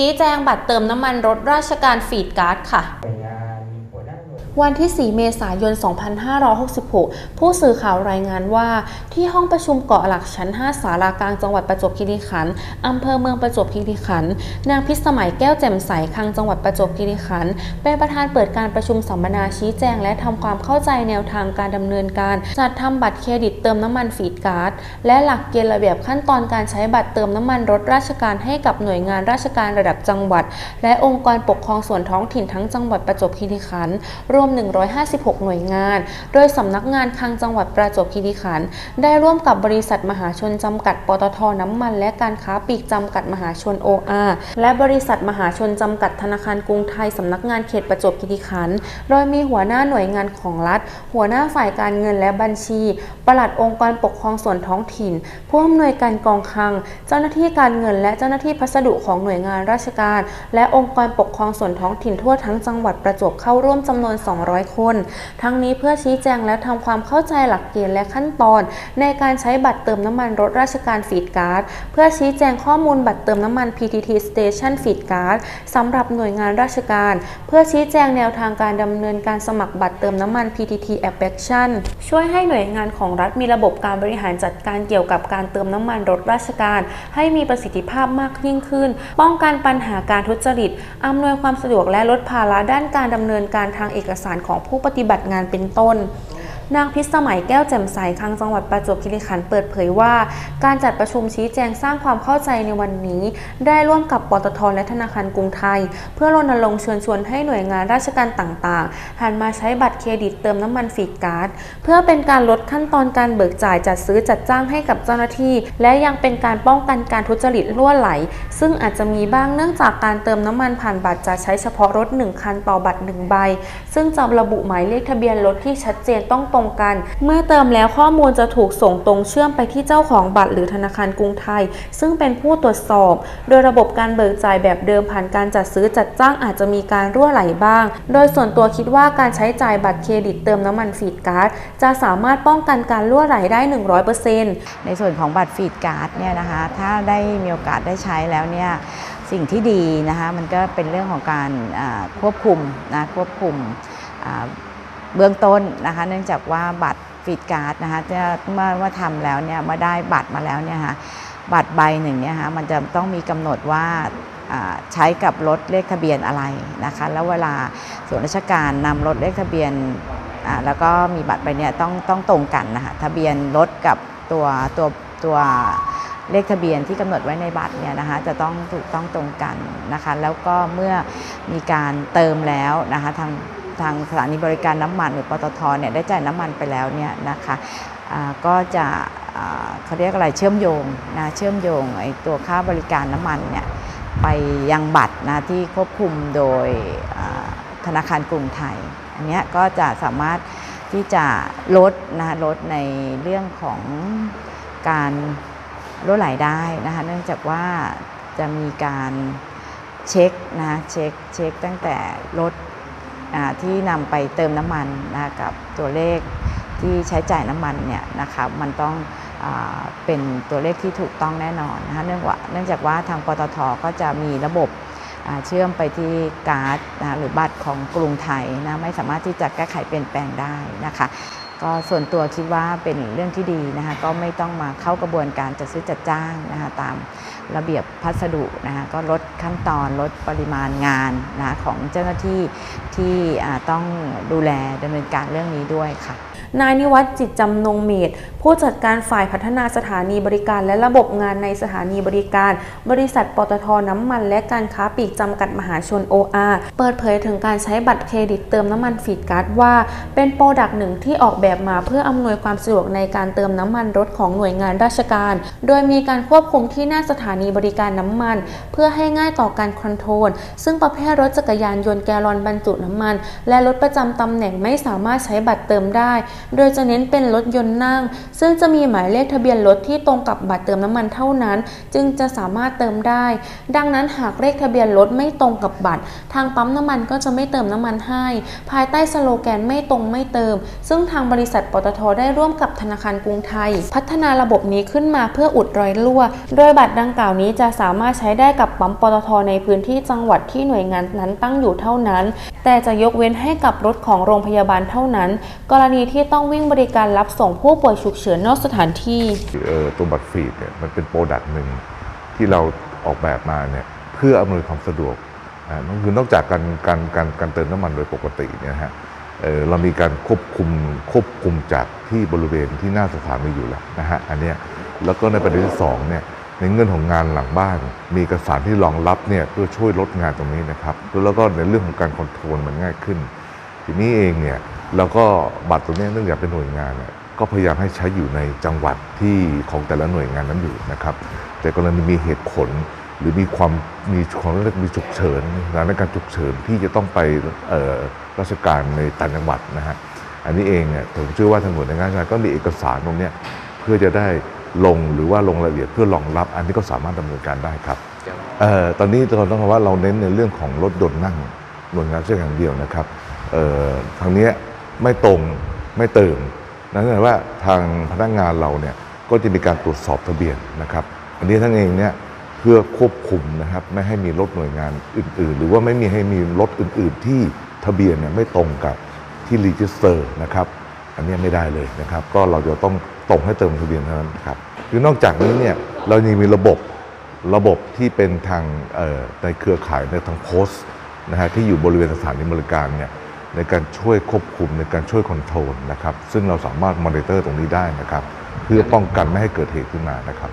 ชี้แจงบัตรเติมน้ำมันรถราชการฟีดการ์ดค่ะ วันที่ 4 เมษายน 2566 ผู้สื่อข่าวรายงานว่าที่ห้องประชุมเกาะหลักชั้น 5 สารากลางจังหวัดประจวบคีรีขันธ์อำเภอเมืองประจวบคีรีขันธ์นางพิสมัยแก้วแจ่มใสคลังจังหวัดประจวบคีรีขันธ์เป็นประธานเปิดการประชุมสัมมนาชี้แจง และทำความเข้าใจแนวทางการดำเนินการ จัดทำบัตรเครดิตเติมน้ำมันฟีดการ์ดและหลักเกณฑ์ระเบียบขั้นตอนการใช้บัตรเติมน้ำมันรถราชการให้กับหน่วยงานราชการระดับจังหวัด และองค์กรปกครองส่วนท้องถิ่นทั้งจังหวัดประจวบคีรีขันธ์รวม156 หน่วยงาน โดยสำนักงานคลังจังหวัดประจวบคีรีขันธ์ได้ร่วมกับบริษัทมหาชนจำกัด ปตทน้ำมัน และการค้าปลีกจำกัดมหาชน OR และบริษัทมหาชนจำกัดธนาคารกรุงไทยสำนักงานเขตประจวบคีรีขันธ์โดยมีหัวหน้าหน่วยงานของรัฐ หัวหน้าฝ่ายการเงินและบัญชี ปลัดองค์กรปกครองส่วนท้องถิ่น ผู้อำนวยการกองคลัง เจ้าหน้าที่การเงิน และเจ้าหน้าที่พัสดุของหน่วยงานราชการ และองค์กรปกครองส่วนท้องถิ่นทั่วทั้งจังหวัดประจวบเข้าร่วมจำนวน200 คน ทั้งนี้เพื่อชี้แจงและทำความเข้าใจหลักเกณฑ์และขั้นตอน ในการใช้บัตรเติมน้ำมันรถราชการฟีดการ์ดเพื่อชี้แจงข้อมูลบัตรเติมน้ำมัน PTT Station ฟีดการ์ดสำหรับหน่วยงานราชการ เพื่อชี้แจงแนวทางการดำเนินการสมัครบัตรเติมน้ำมัน PTT Application ช่วยให้หน่วยงานของรัฐมีระบบการบริหารจัดการเกี่ยวกับการเติมน้ำมันรถราชการ ให้มีประสิทธิภาพมากยิ่งขึ้น ป้องกันปัญหาการทุจริตอำนวยความสะดวกและลดภาระด้านการดำเนินการทางเอกสารของผู้ปฏิบัติงานเป็นต้น นางพิสมัยแก้วแจ่มใสคลังจังหวัดประจวบคีรีขันธ์เปิดเผยว่า การจัดประชุมชี้แจงสร้างความเข้าใจในวันนี้ ได้ร่วมกับปตทและธนาคารกรุงไทย เพื่อรณรงค์เชิญชวนให้หน่วยงานราชการต่างๆ หันมาใช้บัตรเครดิตเติมน้ำมันฟีดการ์ดเพื่อเป็นการลดขั้นตอนการเบิกจ่ายจัดซื้อจัดจ้างให้กับเจ้าหน้าที่ และยังเป็นการป้องกันการทุจริตล่วไหล ซึ่งอาจจะมีบ้างเนื่องจากการเติมน้ำมันผ่านบัตรจะใช้เฉพาะรถ1คันต่อบัตร1ใบซึ่งจะระบุหมายเลขทะเบียนรถที่ชัดเจนต้องตรงกัน เมื่อเติมแล้วข้อมูลจะถูกส่งตรงเชื่อมไปที่เจ้าของบัตรหรือธนาคารกรุงไทย ซึ่งเป็นผู้ตรวจสอบ โดยระบบการเบิกจ่ายแบบเดิมผ่านการจัดซื้อจัดจ้างอาจจะมีการรั่วไหลบ้าง โดยส่วนตัวคิดว่าการใช้จ่ายบัตรเครดิตเติมน้ำมันฟีดการ์ดจะสามารถป้องกันการรั่วไหลได้ 100%ในส่วนของบัตรฟีดการ์ดเนี่ยนะคะ ถ้าได้มีโอกาสได้ใช้แล้วเนี่ยสิ่งที่ดีนะคะมันก็เป็นเรื่องของการควบคุมนะควบคุม เบื้องต้นนะคะ เนื่องจากว่าบัตรฟีดการ์ดนะคะเมื่อว่าทำแล้วเนี่ยเมื่อได้บัตรมาแล้วเนี่ยค่ะบัตรใบหนึ่งเนี่ยค่ะมันจะต้องมีกำหนดว่าใช้กับรถเลขทะเบียนอะไรนะคะ แล้วเวลาส่วนราชการนำรถเลขทะเบียนแล้วก็มีบัตรไปเนี่ยต้องต้องตรงกันนะคะทะเบียนรถกับตัวตัวตัวเลขทะเบียนที่กำหนดไว้ในบัตรเนี่ยนะคะจะต้องถูกต้องตรงกันนะคะ แล้วก็เมื่อมีการเติมแล้วนะคะทาง ทางสถานีบริการน้ำมันหรือปตทเนี่ยได้จ่ายน้ำมันไปแล้วเนี่ยนะคะก็จะเขาเรียกอะไรเชื่อมโยงนะเชื่อมโยงไอ้ตัวค่าบริการน้ำมันเนี่ยไปยังบัตรนะที่ควบคุมโดยธนาคารกรุงไทย อันนี้ก็จะสามารถที่จะลดนะลดในเรื่องของการลดไหลได้นะคะเนื่องจากว่าจะมีการเช็คนะเช็คเช็คตั้งแต่รถ ที่นำไปเติมน้ำมันนะกับตัวเลขที่ใช้จ่ายน้ำมันเนี่ยนะคะมันต้องอเป็นตัวเลขที่ถูกต้องแน่นอนนะคะเนื่องว่าเนื่องจากว่าทางปตทก็จะมีระบบเชื่อมไปที่การ์ดนะหรือบัตรของกรุงไทยนะไม่สามารถที่จะแก้ไขเปลี่ยนแปลงได้นะคะก็ส่วนตัวคิดว่าเป็นเรื่องที่ดีนะคะก็ไม่ต้องมาเข้ากระบวนการจัดซื้อจัดจ้างนะคะตาม ระเบียบพัสดุนะคะก็ลดขั้นตอนลดปริมาณงานนะคะของเจ้าหน้าที่ที่ต้องดูแลดำเนินการเรื่องนี้ด้วยค่ะนายนิวัฒน์จิตจำนงเมธผู้จัดการฝ่ายพัฒนาสถานีบริการ และระบบงานในสถานีบริการ บริษัทปตทน้ำมัน และการค้าปลีกจำกัดมหาชน OR เปิดเผยถึงการใช้บัตรเครดิตเติมน้ำมันฟีดการ์ดว่า เป็นโปรดักต์หนึ่งที่ออกแบบมาเพื่ออำนวยความสะดวกในการเติมน้ำมันรถของหน่วยงานราชการ โดยมีการควบคุมที่หน้าสถานีบริการน้ำมัน เพื่อให้ง่ายต่อการคอนโทรล ซึ่งประเภทรถจักรยานยนต์แกลลอนบรรจุน้ำมัน และรถประจำตำแหน่งไม่สามารถใช้บัตรเติมได้โดยจะเน้นเป็นรถยนต์นั่ง ซึ่งจะมีหมายเลขทะเบียนรถที่ตรงกับบัตรเติมน้ำมันเท่านั้น จึงจะสามารถเติมได้ ดังนั้นหากเลขทะเบียนรถไม่ตรงกับบัตร ทางปั๊มน้ำมันก็จะไม่เติมน้ำมันให้ ภายใต้สโลแกนไม่ตรงไม่เติม ซึ่งทางบริษัทปตทได้ร่วมกับธนาคารกรุงไทย พัฒนาระบบนี้ขึ้นมาเพื่ออุดรอยรั่ว โดยบัตรดังกล่าวนี้จะสามารถใช้ได้กับปั๊มปตทในพื้นที่จังหวัดที่หน่วยงานนั้นตั้งอยู่เท่านั้น แต่จะยกเว้นให้กับรถของโรงพยาบาลเท่านั้น กรณีที่ต้องวิ่งบริการรับส่งผู้ป่วยฉุกเฉินนอกสถานที่ออตัวบัตรฟรีดเนี่ยมันเป็นโปรดักต์หนึ่งที่เราออกแบบมาเนี่ยเพื่ออำนวยความสะดวกอ่านั่นคือนอกจากการการการการเติมน้ำมันโดยปกติเนี่ยฮะเเรามีการควบคุมควบคุมจากที่บริเวณที่หน้าสถานีอยู่แล้วนะฮะอันเนี้ยแล้วก็ในประเด็นที่สองเนี่ยในเงื่อนของงานหลังบ้าน มีเอกสารที่รองรับเนี่ยเพื่อช่วยลดงานตรงนี้นะครับแล้วก็ในเรื่องของการคอนโทรลมันง่ายขึ้น ทีนี้เองเนี่ย เราก็บัตรตัวเนี้ยเนื่องจากเป็นหน่วยงานเนี่ยก็พยายามให้ใช้อยู่ในจังหวัดที่ของแต่ละหน่วยงานนั้นอยู่นะครับ แต่กรณีมีเหตุผลหรือมีความมีของเรียกมีฉุกเฉินสถานการณ์ฉุกเฉินที่จะต้องไปเอ่อราชการในต่างจังหวัดนะฮะอันนี้เองเนี่ยผมเชื่อว่าทางหน่วยงานราชการก็มีเอกสารตรงเนี้ยเพื่อจะได้ลงหรือว่าลงรายละเอียดเพื่อรองรับ อันนี้ก็สามารถดำเนินการได้ครับเอ่อตอนนี้เราต้องบอกว่าเราเน้นในเรื่องของรถยนต์นั่งหน่วยงานเช่นอย่างเดียวนะครับเอ่อทางเนี้ย ไม่ตรงไม่เติมนั่นแปลว่าทางพนักงานเราเนี่ยก็จะมีการตรวจสอบทะเบียนนะครับ อันนี้ทั้งเองเนี่ยเพื่อควบคุมนะครับไม่ให้มีรถหน่วยงานอื่น ๆ หรือว่าไม่มีให้มีรถอื่น ๆ ที่ทะเบียนเนี่ยไม่ตรงกับที่รีจิสเตอร์นะครับ อันนี้ไม่ได้เลยนะครับ ก็เราจะต้องตรงให้เติมทะเบียนเท่านั้นครับคือนอกจากนี้เนี่ยเรายังมีระบบระบบที่เป็นทางในเครือข่ายในทางโพสต์นะฮะที่อยู่บริเวณสถานีบริการเนี่ย ในการช่วยควบคุมในการช่วยคอนโทรลนะครับซึ่งเราสามารถมอนิเตอร์ตรงนี้ได้นะครับ เพื่อป้องกันไม่ให้เกิดเหตุขึ้นมานะครับ